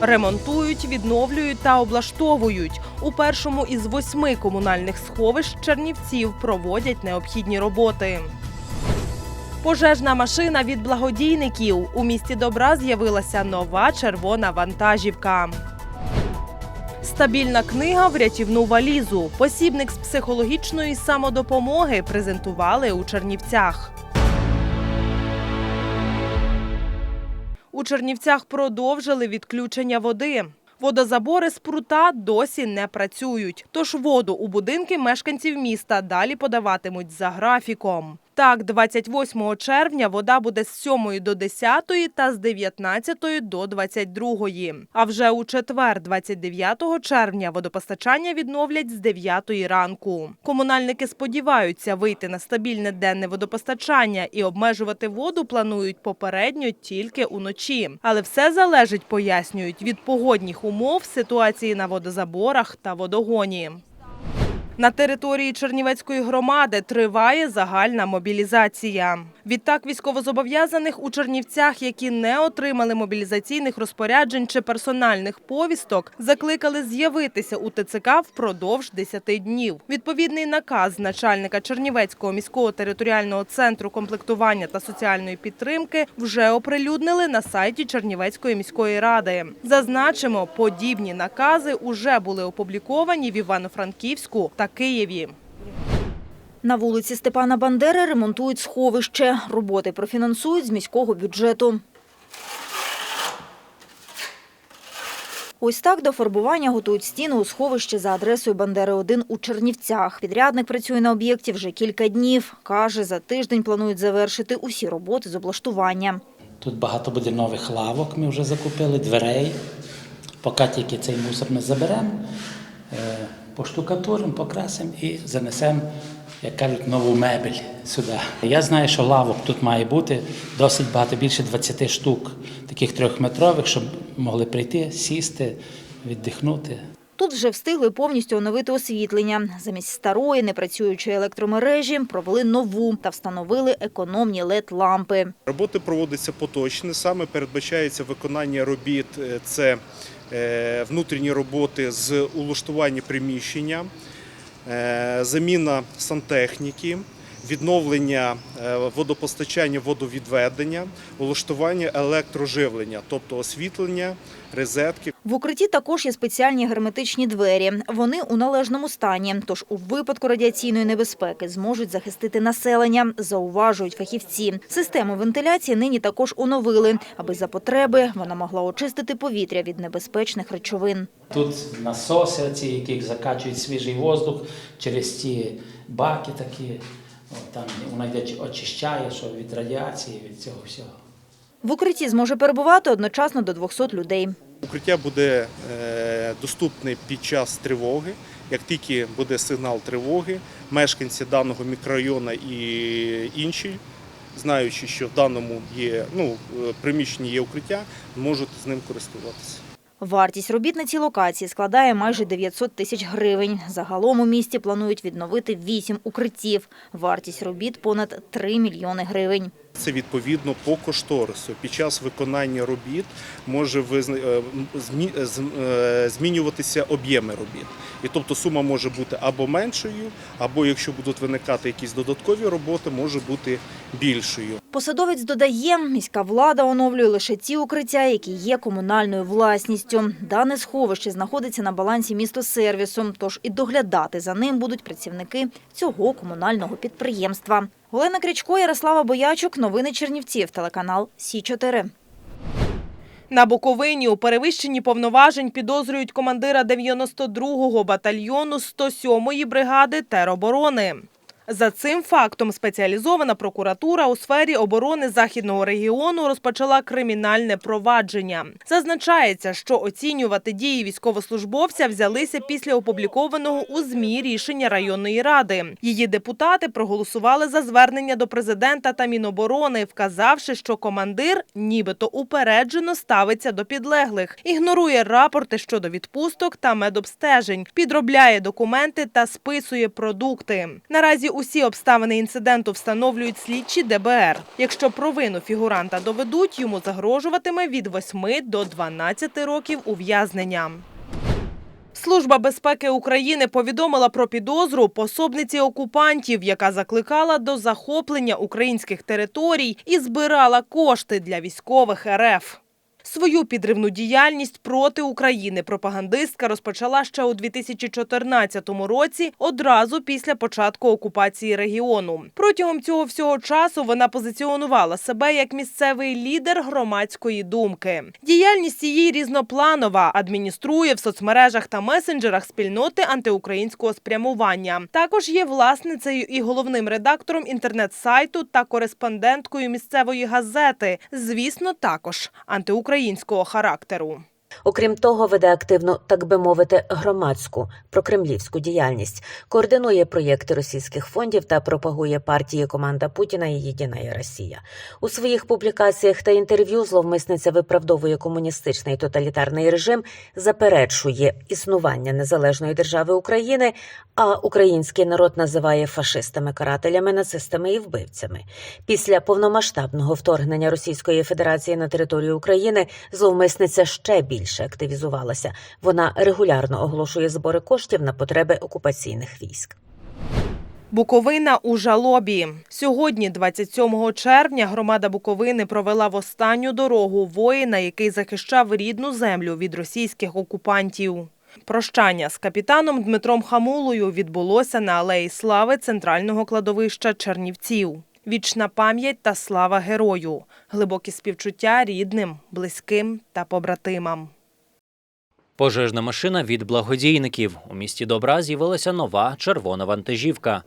Ремонтують, відновлюють та облаштовують. У першому із восьми комунальних сховищ Чернівців проводять необхідні роботи. Пожежна машина від благодійників. У місті добра з'явилася нова червона вантажівка. Стабільна книга в рятівну валізу. Посібник з психологічної самодопомоги презентували у Чернівцях. У Чернівцях продовжили відключення води. Водозабори з прута досі не працюють. Тож воду у будинки мешканців міста далі подаватимуть за графіком. Так, 28 червня вода буде з 7 до 10 та з 19 до 22. А вже у четвер, 29 червня, водопостачання відновлять з 9 ранку. Комунальники сподіваються вийти на стабільне денне водопостачання і обмежувати воду планують попередньо тільки уночі. Але все залежить, пояснюють, від погодних умов, ситуації на водозаборах та водогоні. На території Чернівецької громади триває загальна мобілізація. Відтак військовозобов'язаних у Чернівцях, які не отримали мобілізаційних розпоряджень чи персональних повісток, закликали з'явитися у ТЦК впродовж 10 днів. Відповідний наказ начальника Чернівецького міського територіального центру комплектування та соціальної підтримки вже оприлюднили на сайті Чернівецької міської ради. Зазначимо, подібні накази уже були опубліковані в Івано-Франківську та Києві. На вулиці Степана Бандери ремонтують сховище. Роботи профінансують з міського бюджету. Ось так до фарбування готують стіну у сховище за адресою Бандери 1 у Чернівцях. Підрядник працює на об'єкті вже кілька днів. Каже, за тиждень планують завершити усі роботи з облаштування. Тут багато буде нових лавок, ми вже закупили, дверей. Поки тільки цей мусор ми заберемо, е, поштукатуримо, покрасимо і занесемо, як кажуть, нову мебель сюди. Я знаю, що лавок тут має бути досить багато, більше 20 штук, таких трьохметрових, щоб могли прийти, сісти, віддихнути. Тут вже встигли повністю оновити освітлення. Замість старої непрацюючої електромережі провели нову та встановили економні LED-лампи. Роботи проводяться поточні. Саме передбачається виконання робіт. е, Це е, внутрішні роботи з улаштування приміщення, заміна сантехніки, відновлення е, водопостачання, водовідведення, улаштування електроживлення, тобто освітлення, розетки. В укритті також є спеціальні герметичні двері. Вони у належному стані, тож у випадку радіаційної небезпеки зможуть захистити населення, зауважують фахівці. Систему вентиляції нині також оновили, аби за потреби вона могла очистити повітря від небезпечних речовин. Тут насоси, ці, які закачують свіжий воздух через ті баки такі. От, там вона йде очищає, що від радіації, від цього всього. В укритті зможе перебувати одночасно до 200 людей. Укриття буде е, доступне під час тривоги. Як тільки буде сигнал тривоги, мешканці даного мікрорайону і інші, знаючи, що в даному є ну, е, приміщенні є укриття, можуть з ним користуватися. Вартість робіт на цій локації складає майже 900 тисяч гривень. Загалом у місті планують відновити 8 укриттів. Вартість робіт понад 3 мільйони гривень. Це відповідно по кошторису. Під час виконання робіт може е, з- е, змінюватися об'єми робіт. І тобто сума може бути або меншою, або якщо будуть виникати якісь додаткові роботи, може бути більшою. Посадовець додає, міська влада оновлює лише ті укриття, які є комунальною власністю. Дане сховище знаходиться на балансі містосервісу, тож і доглядати за ним будуть працівники цього комунального підприємства. Олена Крічко, Ярослава Боячук, новини Чернівців, телеканал Сі 4 На Буковині у перевищенні повноважень підозрюють командира 92-го батальйону 107-ї бригади тероборони. За цим фактом спеціалізована прокуратура у сфері оборони західного регіону розпочала кримінальне провадження. Зазначається, що оцінювати дії військовослужбовця взялися після опублікованого у змі рішення районної ради. Її депутати проголосували за звернення до президента та Міноборони, вказавши, що командир нібито упереджено ставиться до підлеглих, ігнорує рапорти щодо відпусток та медобстежень, підробляє документи та списує продукти. Наразі усі обставини інциденту встановлюють слідчі ДБР. Якщо провину фігуранта доведуть, йому загрожуватиме від 8 до 12 років ув'язнення. Служба безпеки України повідомила про підозру пособниці окупантів, яка закликала до захоплення українських територій і збирала кошти для військових РФ. Свою підривну діяльність проти України пропагандистка розпочала ще у 2014 році, одразу після початку окупації регіону. Протягом цього всього часу вона позиціонувала себе як місцевий лідер громадської думки. Діяльність її різнопланова, адмініструє в соцмережах та месенджерах спільноти антиукраїнського спрямування. Також є власницею і головним редактором інтернет-сайту та кореспонденткою місцевої газети. Звісно, також антиукраїнського характеру. Окрім того, веде активну, так би мовити, громадську прокремлівську діяльність, координує проєкти російських фондів та пропагує партії команда Путіна і Єдина Росія. У своїх публікаціях та інтерв'ю зловмисниця виправдовує комуністичний тоталітарний режим, заперечує існування незалежної держави України, а український народ називає фашистами, карателями, нацистами і вбивцями. Після повномасштабного вторгнення Російської Федерації на територію України зловмисниця ще більше активізувалася. Вона регулярно оголошує збори коштів на потреби окупаційних військ. Буковина у жалобі. Сьогодні, 27 червня, громада Буковини провела в останню дорогу воїна, який захищав рідну землю від російських окупантів. Прощання з капітаном Дмитром Хамулою відбулося на алеї слави центрального кладовища Чернівців. Вічна пам'ять та слава герою, глибокі співчуття рідним, близьким та побратимам. Пожежна машина від благодійників. У місті Добра з'явилася нова червона вантажівка.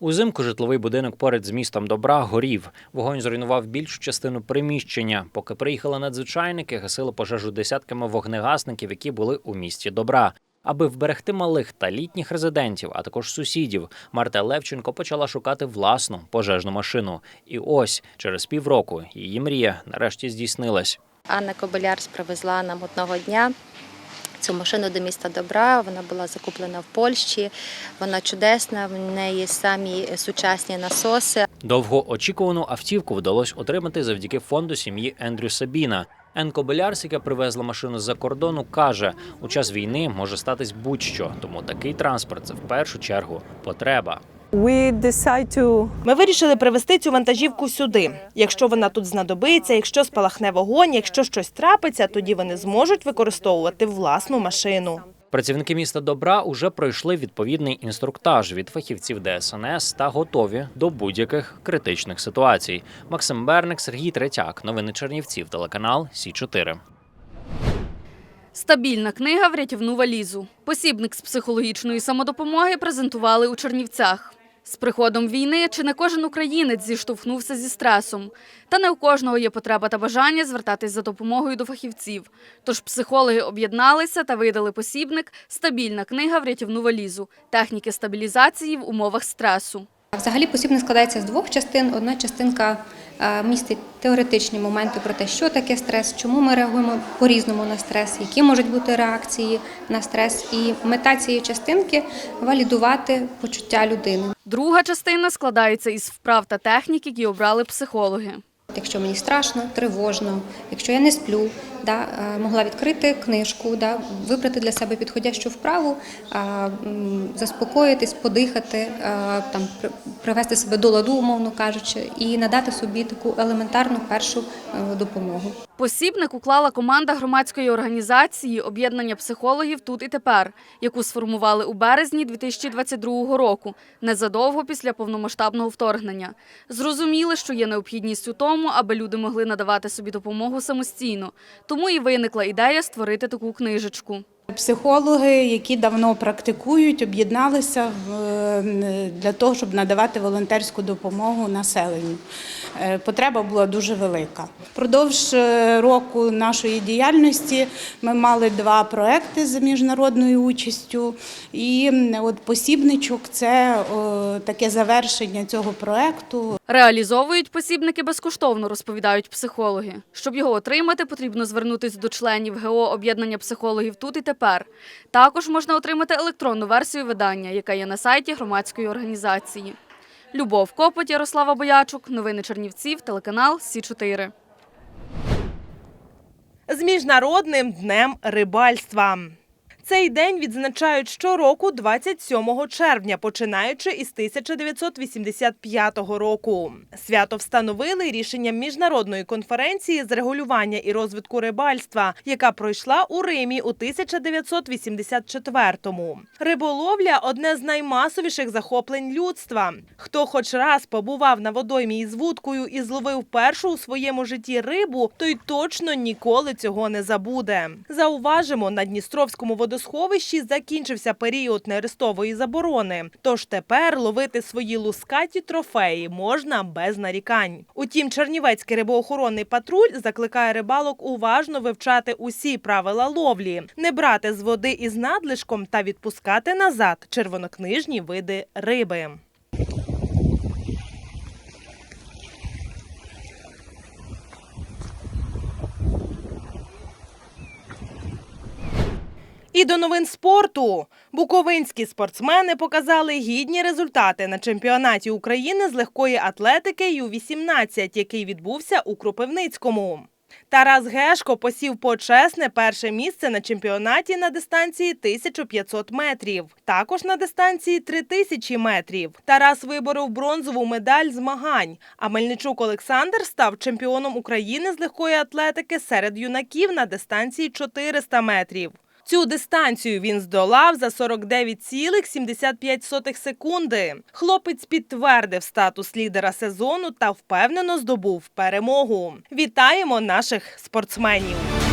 Узимку житловий будинок поряд з містом Добра горів. Вогонь зруйнував більшу частину приміщення. Поки приїхали надзвичайники, гасили пожежу десятками вогнегасників, які були у місті Добра. Аби вберегти малих та літніх резидентів, а також сусідів, Марта Левченко почала шукати власну пожежну машину. І ось через півроку її мрія нарешті здійснилась. Анна Кобилярс привезла нам одного дня цю машину до міста Добра. Вона була закуплена в Польщі. Вона чудесна, в неї самі сучасні насоси. Довгоочікувану автівку вдалося отримати завдяки фонду сім'ї Ендрю Сабіна. Енко Белярс, яка привезла машину з-за кордону, каже, у час війни може статись будь-що, тому такий транспорт це в першу чергу потреба. Ми вирішили привезти цю вантажівку сюди. Якщо вона тут знадобиться, якщо спалахне вогонь, якщо щось трапиться, тоді вони зможуть використовувати власну машину. Працівники міста Добра уже пройшли відповідний інструктаж від фахівців ДСНС та готові до будь-яких критичних ситуацій. Максим Берник, Сергій Третяк. Новини Чернівців. Телеканал Сі 4 Стабільна книга в рятівну валізу. Посібник з психологічної самодопомоги презентували у Чернівцях. З приходом війни чи не кожен українець зіштовхнувся зі стресом. Та не у кожного є потреба та бажання звертатись за допомогою до фахівців. Тож психологи об'єдналися та видали посібник Стабільна книга в рятівну валізу. Техніки стабілізації в умовах стресу. Взагалі посібник складається з двох частин. Одна частинка е, містить теоретичні моменти про те, що таке стрес, чому ми реагуємо по-різному на стрес, які можуть бути реакції на стрес. І мета цієї частинки валідувати почуття людини. Друга частина складається із вправ та технік, які обрали психологи. Якщо мені страшно, тривожно, якщо я не сплю, да, е, могла відкрити книжку, да, вибрати для себе підходящу вправу, е, м, заспокоїтись, подихати, е, там, привести себе до ладу, умовно кажучи, і надати собі таку елементарну першу е, допомогу. Посібник уклала команда громадської організації Об'єднання психологів тут і тепер, яку сформували у березні 2022 року, незадовго після повномасштабного вторгнення. Зрозуміли, що є необхідність у тому, аби люди могли надавати собі допомогу самостійно. Тому і виникла ідея створити таку книжечку. Психологи, які давно практикують, об'єдналися для того, щоб надавати волонтерську допомогу населенню. Е, Потреба була дуже велика. Впродовж е, року нашої діяльності ми мали два проекти з міжнародною участю. І от посібничок це таке завершення цього проекту. Реалізовують посібники безкоштовно, розповідають психологи. Щоб його отримати, потрібно звернутися до членів ГО об'єднання психологів тут і тепер. Також можна отримати електронну версію видання, яка є на сайті громадської організації. Любов Копоть, Ярослава Боячук. Новини Чернівців, телеканал Сі 4 з міжнародним днем рибальства. Цей день відзначають щороку 27 червня, починаючи із 1985 року. Свято встановили рішенням міжнародної конференції з регулювання і розвитку рибальства, яка пройшла у Римі у 1984-му. Риболовля одне з наймасовіших захоплень людства. Хто хоч раз побував на водоймі із вудкою і зловив першу у своєму житті рибу, той точно ніколи цього не забуде. Зауважимо, на Дністровському водосховищі закінчився період нерестової заборони. Тож тепер ловити свої лускаті трофеї можна без нарікань. Утім, Чернівецький рибоохоронний патруль закликає рибалок уважно вивчати усі правила ловлі, не брати з води із надлишком та відпускати назад червонокнижні види риби. І до новин спорту. Буковинські спортсмени показали гідні результати на чемпіонаті України з легкої атлетики Ю-18, який відбувся у Кропивницькому. Тарас Гешко посів почесне перше місце на чемпіонаті на дистанції 1500 метрів. Також на дистанції 3000 метрів. Тарас виборов бронзову медаль змагань. А Мельничук Олександр став чемпіоном України з легкої атлетики серед юнаків на дистанції 400 метрів. Цю дистанцію він здолав за 49,75 секунди. Хлопець підтвердив статус лідера сезону та впевнено здобув перемогу. Вітаємо наших спортсменів!